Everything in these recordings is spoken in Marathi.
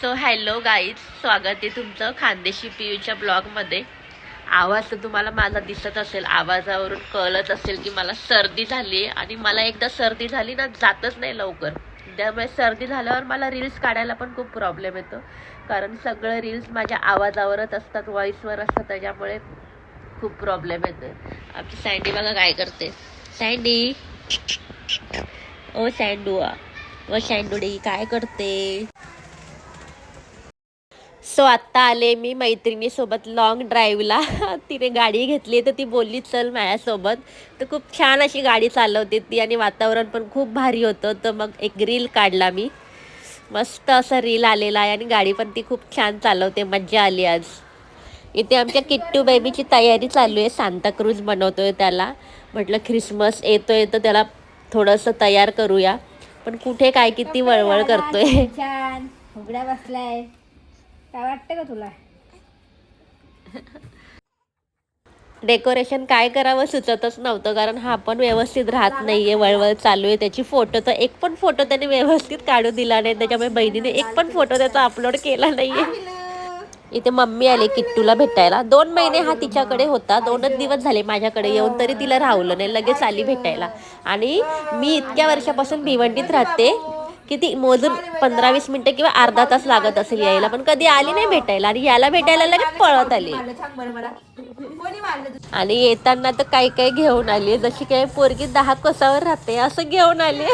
सो हॅलो गाईज स्वागत आहे तुमचं खानदेशी पियूच्या ब्लॉगमध्ये आवाज तर तुम्हाला माझा दिसत असेल. आवाजावरून कळत असेल की मला सर्दी झाली आहे आणि मला एकदा सर्दी झाली ना जातच नाही लवकर. त्यामुळे सर्दी झाल्यावर मला रील्स काढायला पण खूप प्रॉब्लेम येतो. कारण सगळं रील्स माझ्या आवाजावरच असतात व्हॉईसवर असतात त्याच्यामुळे खूप प्रॉब्लेम येतो आमची सँडी बघा काय करते. सँडी ओ सँडुआ ओ सँडुडी काय करते? सो आत्ता आले मी मैत्रिणीसोबत लॉंग ड्राईव्हला तिने गाडी घेतली तर ती बोलली चल माझ्यासोबत. तर खूप छान अशी गाडी चालवते ती आणि वातावरण पण खूप भारी होतं. तर मग एक रील काढला मी. मस्त असं रील आलेला आहे आणि गाडी पण ती खूप छान चालवते. मज्जा आली आज. इथे आमच्या किट्टू बेबीची तयारी चालू आहे. सांताक्रूज बनवतोय त्याला. म्हटलं ख्रिसमस येतोय तर त्याला थोडंसं तयार करूया. पण कुठे काय किती वळवळ करतोय. छान. उघड्या बसलाय. काय वाटतं का तुला? डेकोरेशन काय करावं सुचतच नव्हतं कारण हा पण व्यवस्थित राहत नाहीये वळवळ चालू आहे. त्याची फोटो तर एक पण फोटो त्याने व्यवस्थित काढू दिला नाही त्याच्यामुळे बहिणीने एक पण फोटो त्याचा अपलोड केला नाहीये. इथे मम्मी आली किट्टूला भेटायला. दोन महिने हा तिच्याकडे होता दोनच दिवस झाले माझ्याकडे येऊन तरी तिला राहवलं नाही लगेच आली भेटायला. आणि मी इतक्या वर्षापासून भिवंडीत राहते किती मोजून पंधरा वीस मिनिटं किंवा अर्धा तास लागत असेल यायला. पण कधी आली नाही भेटायला आणि याला भेटायला लगेच पळत आली. आणि येताना तर काही काही घेऊन आली. जशी काही पोरगी दहा कोसावर राहते असं घेऊन आली.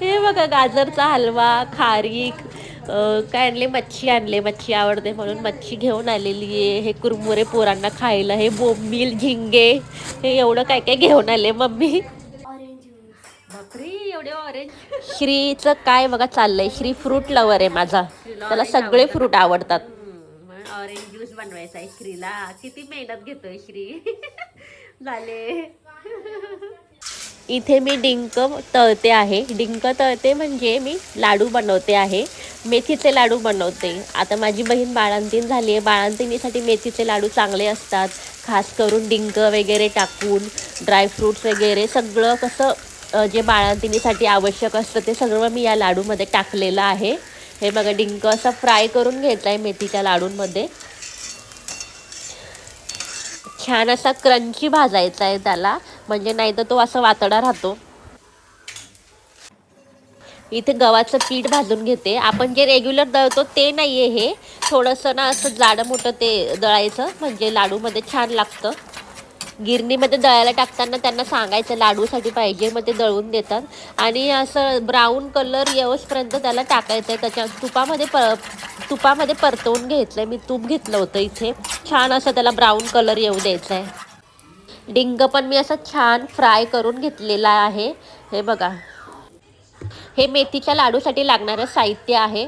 हे बघा गाजरचा हलवा खारीक काय आणले? मच्छी आणले. मच्छी आवडते म्हणून मच्छी घेऊन आलेली आहे. हे कुरमुरे पोरांना खायला हे बोंबील झिंगे हे एवढं काय काय घेऊन आले मम्मी. श्रीचं काय बघा चाललंय. श्री फ्रूट लवर आहे माझा. त्याला सगळे फ्रूट आवडतात. ऑरेंज ज्यूस बनवायचा आहे श्रीला. किती मेहनत घेतोय श्री. झाले. इथे मी डिंक तळते आहे. डिंक तळते म्हणजे मी लाडू बनवते आहे. मेथीचे लाडू बनवते. आता माझी बहीण बाळंतीण झाली आहे. बाळंतिणीसाठी मेथीचे लाडू चांगले असतात. खास करून डिंक वगैरे टाकून ड्रायफ्रूट्स वगैरे सगळं कसं जे बाळंतिणीसाठी आवश्यक असतं ते सगळं मी या लाडूमध्ये टाकलेलं आहे. हे बघा डिंक असं फ्राय करून घ्यायचं आहे मेथीच्या लाडूंमध्ये. छान असा क्रंची भाजायचा आहे त्याला. म्हणजे नाही तर तो असा वातडा राहतो. इथे गव्हाचं पीठ भाजून घेते. आपण जे रेग्युलर दळतो ते नाही आहे हे. थोडंसं ना असं जाडं मोठं ते दळायचं. म्हणजे लाडूमध्ये छान लागतं. गिरणीमध्ये दळायला टाकताना त्यांना सांगायचं लाडूसाठी पाहिजे मग ते दळून देतात. आणि असं ब्राऊन कलर येऊसपर्यंत त्याला टाकायचं आहे त्याच्या तुपामध्ये प तुपामध्ये परतवून घ्यायचं आहे मी तूप घेतलं होतं इथे. छान असं त्याला ब्राऊन कलर येऊ द्यायचा आहे डिंग पण मी असं छान फ्राय करून घेतलेला आहे. हे बघा. हे मेथीच्या लाडूसाठी लागणारं साहित्य आहे.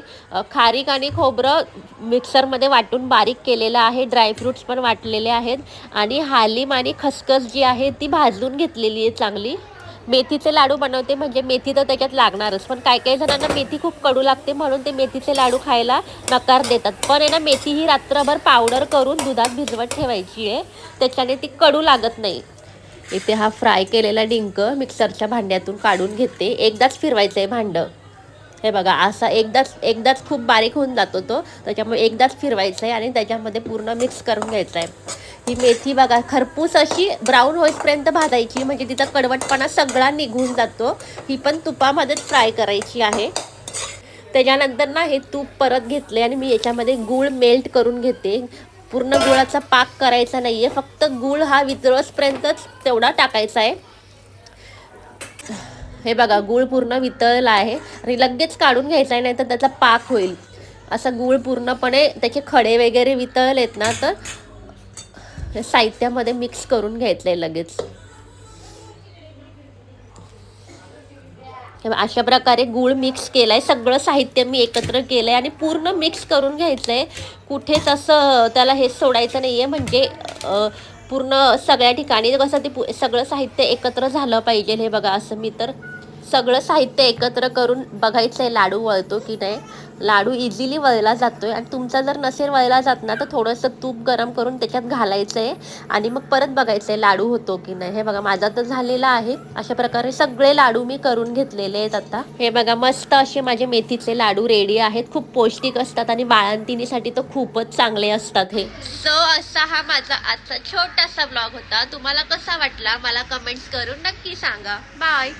खारीक आणि खोबरं मिक्सरमध्ये वाटून बारीक केलेलं आहे. ड्रायफ्रूट्स पण वाटलेले आहेत. आणि हालीम आणि खसखस जी आहे ती भाजून घेतलेली आहे चांगली. मेथीचे लाडू बनवते म्हणजे मेथी तर त्याच्यात लागणारच. पण काही काही जणांना मेथी खूप कडू लागते म्हणून ते मेथीचे लाडू खायला नकार देतात. पण आहे ना मेथी ही रात्रभर पावडर करून दुधात भिजवत ठेवायची आहे. त्याच्याने ती कडू लागत नाही. इथे हा फ्राय केलेला डिंक मिक्सरच्या भांड्यातून काढून घेते. एकदाच फिरवायचं आहे भांडं. हे बघा असा एकदाच एकदाच खूप बारीक होऊन जातो तो. त्याच्यामुळे एकदाच फिरवायचं आहे आणि त्याच्यामध्ये पूर्ण मिक्स करून घ्यायचं आहे ही मेथी बघा खरपूस अशी ब्राऊन होईपर्यंत भाजायची. म्हणजे तिचा कडवटपणा सगळा निघून जातो. ही पण तुपामध्येच फ्राय करायची आहे. त्याच्यानंतर ना हे तूप परत घेतले आणि मी याच्यामध्ये गूळ मेल्ट करून घेते. पूर्ण गुळाचा पाक करायचा नाही आहे फक्त गूळ हा वितळसपर्यंतच तेवढा टाकायचा आहे. हे बघा गूळ पूर्ण वितळला आहे. आणि लगेच काढून घ्यायचा आहे नाही तर त्याचा पाक होईल. असा गूळ पूर्णपणे त्याचे खडे वगैरे वितळलेत ना तर हे साहित्यामध्ये मिक्स करून घ्यायचं आहे लगेच हे बघा, अशा प्रकारे गूळ मिक्स केलाय. सगळं साहित्य मी एकत्र केलंय आणि पूर्ण मिक्स करून घ्यायचंय. कुठेच असं त्याला हे सोडायचं नाहीये. म्हणजे पूर्ण सगळ्या ठिकाणी कसं ते पु- सगळं साहित्य एकत्र झालं पाहिजे हे बघा असं मी तर सगळं साहित्य एकत्र करून बघायचं आहे लाडू वळतो की नाही? लाडू इझिली वळला जातोय आणि तुमचा जर नसेल वळला जात ना तर थोडंसं तूप गरम करून त्याच्यात घालायचं आहे आणि मग परत बघायचं आहे लाडू होतो की नाही. हे बघा माझा तर झालेला आहे. अशा प्रकारे सगळे लाडू मी करून घेतलेले आहेत आता. हे बघा मस्त असे माझे मेथीचे लाडू रेडी आहेत. खूप पौष्टिक असतात आणि बाळंतिणीसाठी तर खूपच चांगले असतात हे. सो असा हा माझा आजचा छोटासा ब्लॉग होता. तुम्हाला कसा वाटला? मला कमेंट्स करून नक्की सांगा. बाय